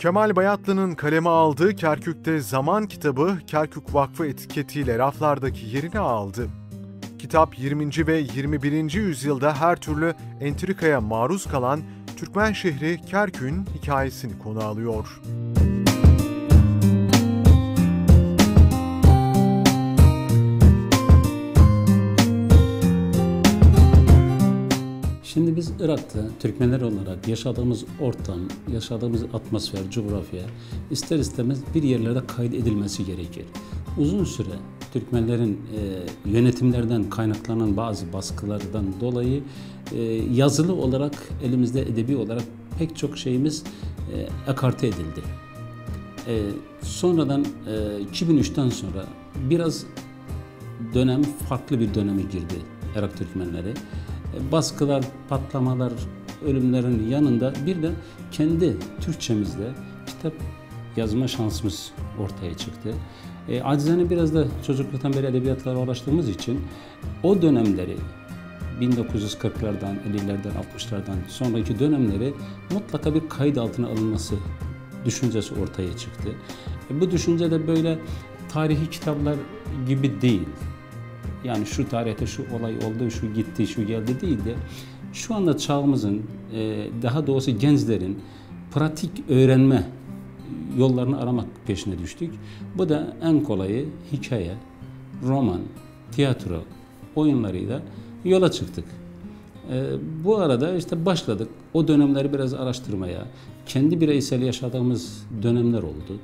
Kemal Bayatlı'nın kaleme aldığı Kerkük'te Zaman kitabı Kerkük Vakfı etiketiyle raflardaki yerini aldı. Kitap 20. ve 21. yüzyılda her türlü entrikaya maruz kalan Türkmen şehri Kerkük'ün hikayesini konu alıyor. Şimdi biz Irak'ta Türkmenler olarak yaşadığımız ortam, yaşadığımız atmosfer, coğrafya ister istemez bir yerlerde kaydedilmesi gerekir. Uzun süre Türkmenlerin e, yönetimlerden kaynaklanan bazı baskılardan dolayı e, yazılı olarak elimizde edebi olarak pek çok şeyimiz e, ekarte edildi. E, sonradan e, 2003'ten sonra biraz dönem farklı bir döneme girdi Irak Türkmenleri. Baskılar, patlamalar, ölümlerin yanında bir de kendi Türkçemizde kitap yazma şansımız ortaya çıktı. E, acizane biraz da çocukluktan beri edebiyatlara uğraştığımız için o dönemleri 1940'lardan, 50'lerden, 60'lardan sonraki dönemleri mutlaka bir kayıt altına alınması düşüncesi ortaya çıktı. E, bu düşünce de böyle tarihi kitaplar gibi değil. Yani şu tarihte şu olay oldu, şu gitti, şu geldi değil de şu anda çağımızın, e, daha doğrusu gençlerin pratik öğrenme yollarını aramak peşine düştük. Bu da en kolayı hikaye, roman, tiyatro oyunlarıyla yola çıktık. E, bu arada işte başladık. O dönemleri biraz araştırmaya. Kendi bireysel yaşadığımız dönemler oldu.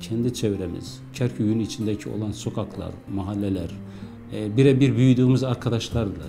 Kendi çevremiz, Kerkük'ün içindeki olan sokaklar, mahalleler, e, birebir büyüdüğümüz arkadaşlarla,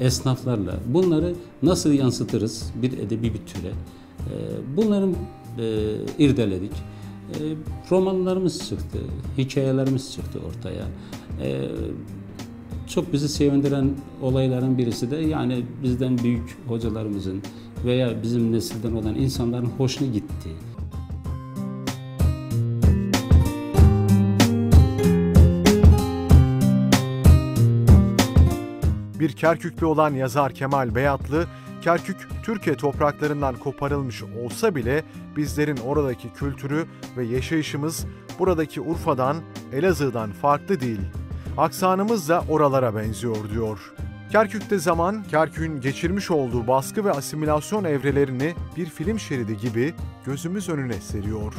esnaflarla bunları nasıl yansıtırız bir edebi bir türe. E, bunların e, irdeledik. E, romanlarımız çıktı, hikayelerimiz çıktı ortaya. E, çok bizi sevindiren olayların birisi de yani bizden büyük hocalarımızın veya bizim nesilden olan insanların hoşuna gitti. Bir Kerküklü olan yazar Kemal Beyatlı, Kerkük Türkiye topraklarından koparılmış olsa bile bizlerin oradaki kültürü ve yaşayışımız buradaki Urfa'dan, Elazığ'dan farklı değil. Aksanımız da oralara benziyor diyor. Kerkük'te zaman, Kerkük'ün geçirmiş olduğu baskı ve asimilasyon evrelerini bir film şeridi gibi gözümüz önüne seriyor.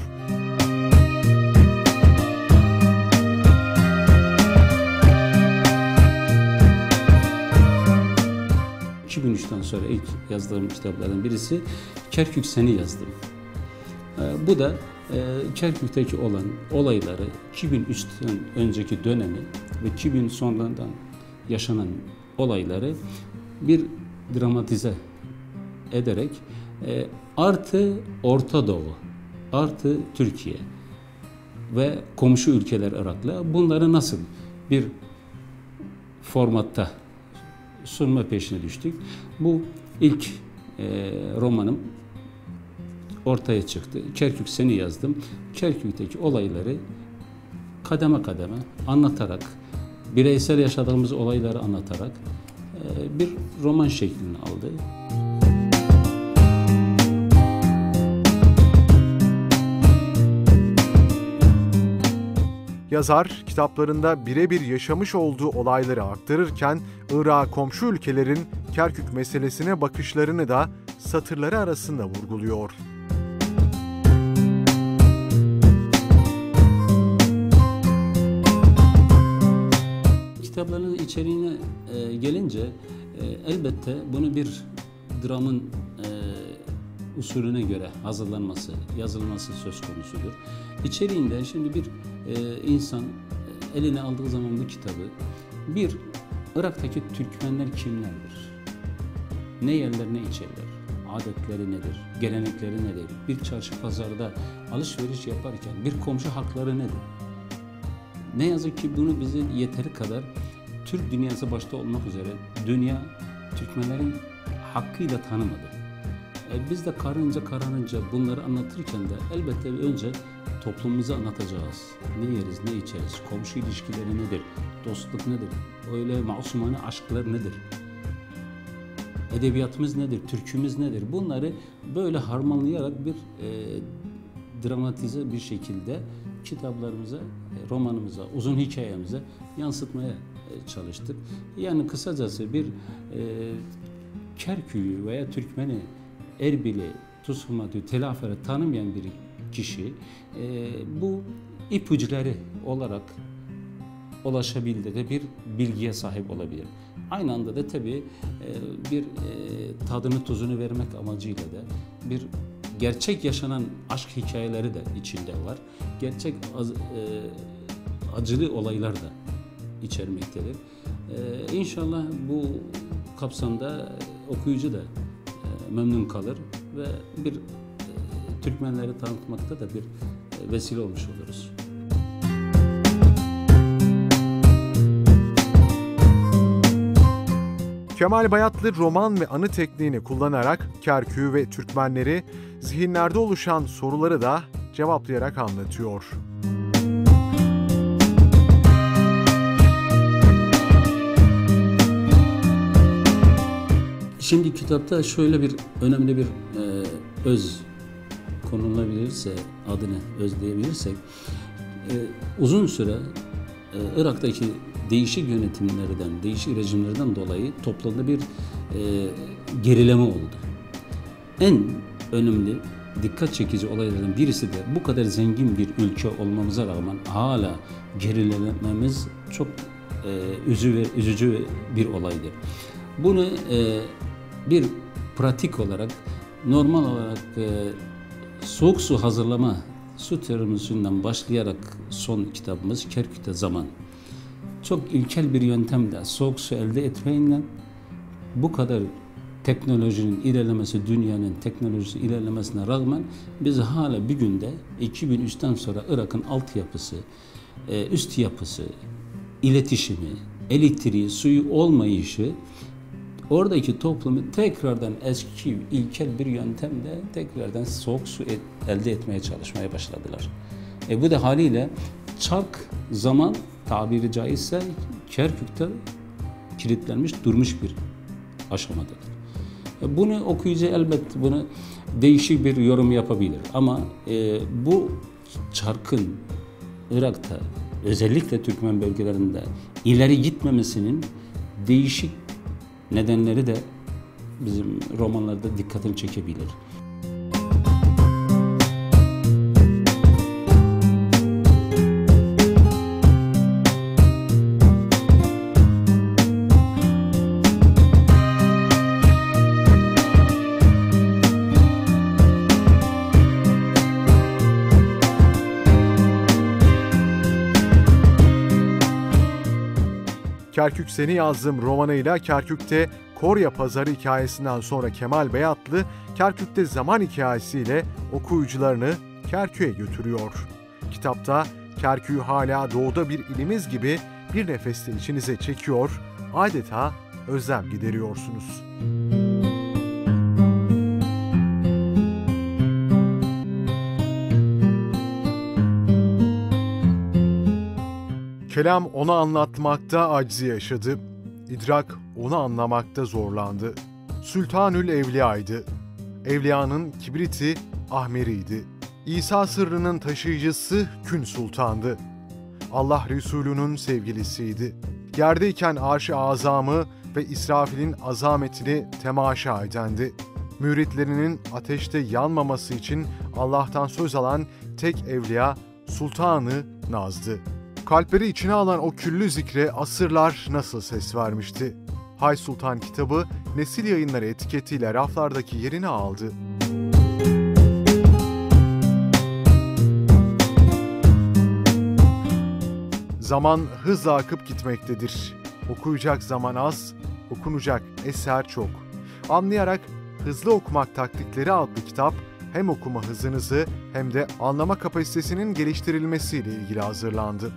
2003'ten sonra ilk yazdığım kitaplardan birisi Kerkük Seni yazdım. Ee, bu da e, Kerkük'teki olan olayları 2003'ten önceki dönemi ve 2000 sonradan yaşanan olayları bir dramatize ederek e, artı Orta Doğu, artı Türkiye ve komşu ülkeler Irak'la bunları nasıl bir formatta sunma peşine düştük. Bu ilk e, romanım ortaya çıktı. Kerkük seni yazdım. Kerkük'teki olayları kademe kademe anlatarak, bireysel yaşadığımız olayları anlatarak e, bir roman şeklini aldı. Yazar, kitaplarında birebir yaşamış olduğu olayları aktarırken Irak'a komşu ülkelerin Kerkük meselesine bakışlarını da satırları arasında vurguluyor. Kitapların içeriğine e, gelince e, elbette bunu bir dramın usulüne göre hazırlanması, yazılması söz konusudur. İçeriğinde şimdi bir e, insan e, eline aldığı zaman bu kitabı bir Irak'taki Türkmenler kimlerdir? Ne yerler ne içerler? Adetleri nedir? Gelenekleri nedir? Bir çarşı pazarda alışveriş yaparken bir komşu hakları nedir? Ne yazık ki bunu bizi yeteri kadar Türk dünyası başta olmak üzere dünya Türkmenlerin hakkıyla tanımadı. E, biz de karınca kararınca bunları anlatırken de elbette önce toplumumuzu anlatacağız. Ne yeriz, ne içeriz, komşu ilişkileri nedir, dostluk nedir, öyle masumane aşklar nedir, edebiyatımız nedir, türkümüz nedir? Bunları böyle harmanlayarak bir e, dramatize bir şekilde kitaplarımıza, e, romanımıza, uzun hikayemize yansıtmaya e, çalıştık. Yani kısacası bir e, Kerkü'yü veya Türkmeni, Erbil'i, Tuzhumat'ı, Telafere tanımayan bir kişi e, bu ipuçları olarak ulaşabildiği bir bilgiye sahip olabilir. Aynı anda da tabii e, bir e, tadını tuzunu vermek amacıyla da bir gerçek yaşanan aşk hikayeleri de içinde var. Gerçek e, acılı olaylar da içermektedir. E, inşallah bu kapsamda okuyucu da memnun kalır ve bir e, Türkmenleri tanıtmakta da bir e, vesile olmuş oluruz. Kemal Bayatlı roman ve anı tekniğini kullanarak Kerkü ve Türkmenleri zihinlerde oluşan soruları da cevaplayarak anlatıyor. Şimdi kitapta şöyle bir önemli bir e, öz konulabilirse, adını özleyebilirsek, e, uzun süre e, Irak'taki değişik yönetimlerden, değişik rejimlerden dolayı toplumda bir e, gerileme oldu. En önemli dikkat çekici olaylardan birisi de bu kadar zengin bir ülke olmamıza rağmen hala gerilememiz çok e, üzücü bir olaydır. Bunu e, bir pratik olarak normal olarak e, soğuk su hazırlama su termosünden başlayarak son kitabımız Kerkük'te Zaman. Çok ilkel bir yöntemle soğuk su elde etmeyle bu kadar teknolojinin ilerlemesi, dünyanın teknolojisi ilerlemesine rağmen biz hala bir günde 2003'ten sonra Irak'ın altyapısı, e, üst yapısı, iletişimi, elektriği, suyu olmayışı oradaki toplumu tekrardan eski ilkel bir yöntemle tekrardan soğuk su et, elde etmeye çalışmaya başladılar. E bu da haliyle çark zaman tabiri caizse Kerkük'te kilitlenmiş durmuş bir aşamadadır. E bunu okuyucu elbet bunu değişik bir yorum yapabilir ama e, bu çarkın Irak'ta özellikle Türkmen bölgelerinde ileri gitmemesinin değişik nedenleri de bizim romanlarda dikkatini çekebilir. Kerkük Seni yazdım romanıyla Kerkük'te Korya Pazarı hikayesinden sonra Kemal Beyatlı, Kerkük'te zaman hikayesiyle okuyucularını Kerkük'e götürüyor. Kitapta Kerkük'ü hala doğuda bir ilimiz gibi bir nefeste içinize çekiyor, adeta özlem gideriyorsunuz. Kelam onu anlatmakta aczi yaşadı. İdrak onu anlamakta zorlandı. Sültanül Evliya'ydı. Evliyanın kibriti Ahmeri'ydi. İsa sırrının taşıyıcısı Kün Sultan'dı. Allah Resulü'nün sevgilisiydi. Yerdeyken arş-ı azamı ve İsrafil'in azametini temaşa edendi. Müritlerinin ateşte yanmaması için Allah'tan söz alan tek evliya Sultanı Naz'dı. Kalpleri içine alan o küllü zikre asırlar nasıl ses vermişti? Hay Sultan kitabı Nesil Yayınları etiketiyle raflardaki yerini aldı. Zaman hızla akıp gitmektedir. Okuyacak zaman az, okunacak eser çok. Anlayarak Hızlı Okumak Taktikleri adlı kitap hem okuma hızınızı hem de anlama kapasitesinin geliştirilmesiyle ilgili hazırlandı.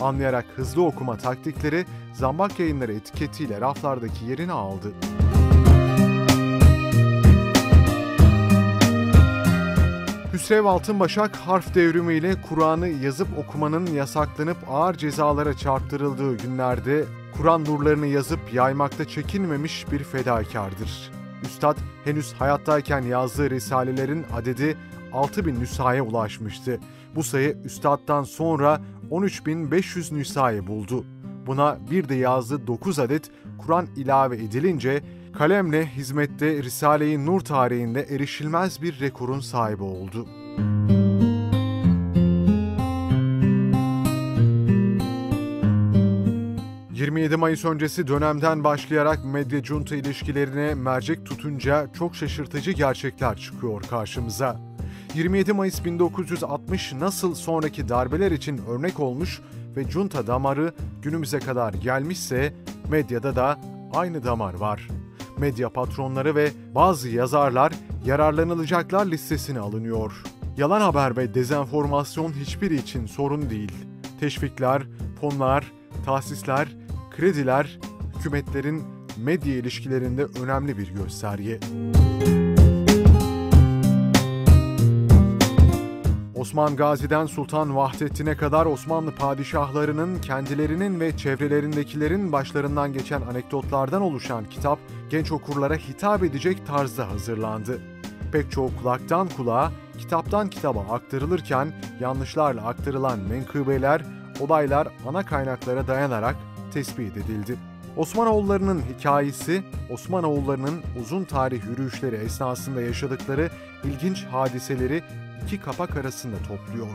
Anlayarak hızlı okuma taktikleri Zambak Yayınları etiketiyle raflardaki yerini aldı. Hüsrev Altınbaşak harf devrimiyle Kur'an'ı yazıp okumanın yasaklanıp ağır cezalara çarptırıldığı günlerde Kur'an nurlarını yazıp yaymakta çekinmemiş bir fedakardır. Üstad henüz hayattayken yazdığı risalelerin adedi 6000 nüshaya ulaşmıştı. Bu sayı Üstad'dan sonra 13500 nüshayı buldu. Buna bir de yazdığı 9 adet Kur'an ilave edilince kalemle hizmette Risale-i Nur tarihinde erişilmez bir rekorun sahibi oldu. 27 Mayıs öncesi dönemden başlayarak medya junta ilişkilerine mercek tutunca çok şaşırtıcı gerçekler çıkıyor karşımıza. 27 Mayıs 1960 nasıl sonraki darbeler için örnek olmuş ve junta damarı günümüze kadar gelmişse medyada da aynı damar var. Medya patronları ve bazı yazarlar yararlanılacaklar listesine alınıyor. Yalan haber ve dezenformasyon hiçbiri için sorun değil. Teşvikler, fonlar, tahsisler, krediler hükümetlerin medya ilişkilerinde önemli bir gösterge. Osman Gazi'den Sultan Vahdettin'e kadar Osmanlı padişahlarının kendilerinin ve çevrelerindekilerin başlarından geçen anekdotlardan oluşan kitap genç okurlara hitap edecek tarzda hazırlandı. Pek çok kulaktan kulağa, kitaptan kitaba aktarılırken yanlışlarla aktarılan menkıbeler, olaylar ana kaynaklara dayanarak tespit edildi. Osmanoğullarının hikayesi, Osmanoğullarının uzun tarih yürüyüşleri esnasında yaşadıkları ilginç hadiseleri iki kapak arasında topluyor.